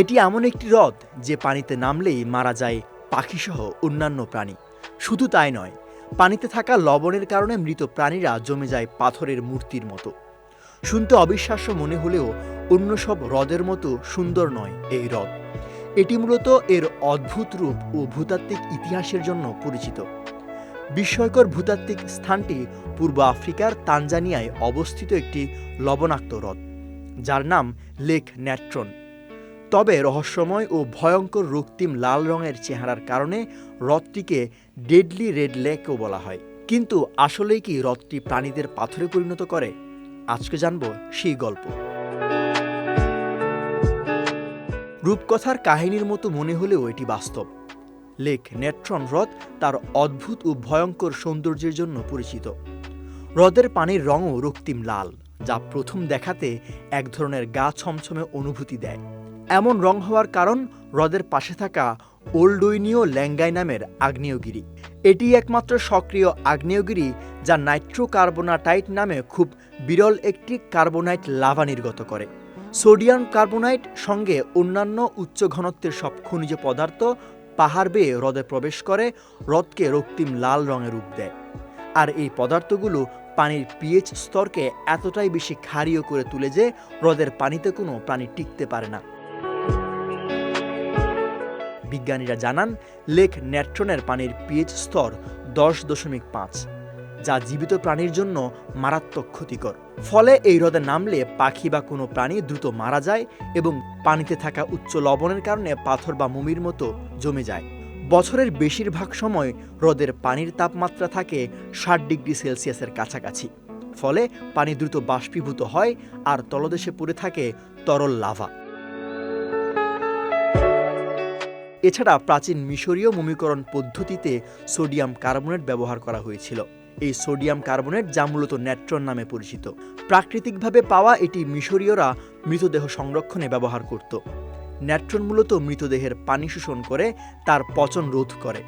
এটি এমন একটি হ্রদ যে পানিতে নামলেই মারা যায় পাখিসহ অন্যান্য প্রাণী। শুধু তাই নয়, পানিতে থাকা লবণের কারণে মৃত প্রাণীরা জমে যায় পাথরের মূর্তির মতো। শুনতে অবিশ্বাস্য মনে হলেও অন্য সব হ্রদের মতো সুন্দর নয় এই হ্রদ। এটি মূলত এর অদ্ভুত রূপ ও ভূতাত্ত্বিক ইতিহাসের জন্য পরিচিত। বিস্ময়কর ভূতাত্ত্বিক স্থানটি পূর্ব আফ্রিকার তানজানিয়ায় অবস্থিত একটি লবণাক্ত হ্রদ, যার নাম লেক ন্যাট্রন। তবে রহস্যময় ও ভয়ঙ্কর রক্তিম লাল রঙের চেহারার কারণে হ্রদটিকে ডেডলি রেড লেকও বলা হয়। কিন্তু আসলেই কি হ্রদটি প্রাণীদের পাথরে পরিণত করে? আজকে জানব সেই গল্প। রূপকথার কাহিনীর মতো মনে হলেও এটি বাস্তব। লেক নেট্রন হ্রদ তার অদ্ভুত ও ভয়ঙ্কর সৌন্দর্যের জন্য পরিচিত। হ্রদের পানির রঙও রক্তিম লাল, যা প্রথম দেখাতে এক ধরনের গা ছমছমে অনুভূতি দেয়। এমন রং হওয়ার কারণ হ্রদের পাশে থাকা ওল্ডোইনীয় ল্যাঙ্গাই নামের আগ্নেয়গিরি। এটি একমাত্র সক্রিয় আগ্নেয়গিরি যা নাইট্রোকার্বোনাটাইট নামে খুব বিরল একটি কার্বোনাইট লাভা নির্গত করে। সোডিয়াম কার্বোনাইট সঙ্গে অন্যান্য উচ্চ ঘনত্বের সব খনিজ পদার্থ পাহাড় বেয়ে হ্রদে প্রবেশ করে, হ্রদকে রক্তিম লাল রঙের রূপ দেয়। আর এই পদার্থগুলো পানির পিএইচ স্তরকে এতটাই বেশি ক্ষারীয় করে তুলে যে হ্রদের পানিতে কোনো প্রাণী টিকতে পারে না। বিজ্ঞানীরা জানান, লেক ন্যাট্রনের পানির পিএইচ স্তর দশ দশমিক পাঁচ, যা জীবিত প্রাণীর জন্য মারাত্মক ক্ষতিকর। ফলে এই হ্রদে নামলে পাখি বা কোনো প্রাণী দ্রুত মারা যায় এবং পানিতে থাকা উচ্চ লবণের কারণে পাথর বা মুমির মতো জমে যায়। বছরের বেশিরভাগ সময় হ্রদের পানির তাপমাত্রা থাকে ষাট ডিগ্রি সেলসিয়াসের কাছাকাছি। ফলে পানি দ্রুত বাষ্পীভূত হয় আর তলদেশে পড়ে থাকে তরল লাভা। এছাড়া প্রাচীন মিশরীয় মমিকরণ পদ্ধতিতে সোডিয়াম কার্বনেট ব্যবহার করা হয়েছিল। এই সোডিয়াম কার্বনেট যা মূলত ন্যাট্রন নামে পরিচিত। প্রাকৃতিকভাবে পাওয়া এটি মিশরীয়রা মৃতদেহ সংরক্ষণে ব্যবহার করত। ন্যাট্রন মূলত মৃতদেহের পানি শোষণ করে, তার পচন রোধ করে।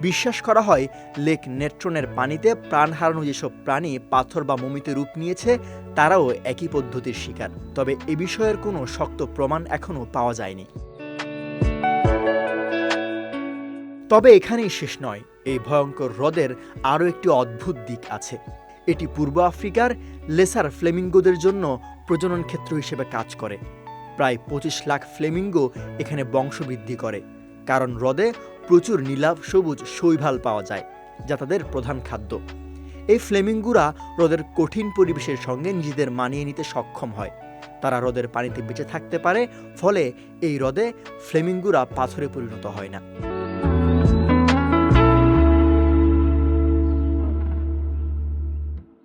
বিশ্বাস করা হয়, লেক নেট্রনের পানিতে প্রাণ হারানো যেসব প্রাণী পাথর বা মমিতে রূপ নিয়েছে, তারাও একই পদ্ধতির শিকার। তবে এ বিষয়ের কোনো শক্ত প্রমাণ এখনও পাওয়া যায়নি। তবে এখানেই শেষ নয়, এই ভয়ঙ্কর হ্রদের আরও একটি অদ্ভুত দিক আছে। এটি পূর্ব আফ্রিকার লেসার ফ্লেমিঙ্গোদের জন্য প্রজনন ক্ষেত্র হিসেবে কাজ করে। প্রায় পঁচিশ লাখ ফ্লেমিঙ্গো এখানে বংশবৃদ্ধি করে, কারণ হ্রদে প্রচুর নীলাভ সবুজ শৈবাল পাওয়া যায়, যা তাদের প্রধান খাদ্য। এই ফ্লেমিঙ্গুরা হ্রদের কঠিন পরিবেশের সঙ্গে নিজেদের মানিয়ে নিতে সক্ষম হয়। তারা হ্রদের পানিতে বেঁচে থাকতে পারে, ফলে এই হ্রদে ফ্লেমিঙ্গুরা পাথরে পরিণত হয় না।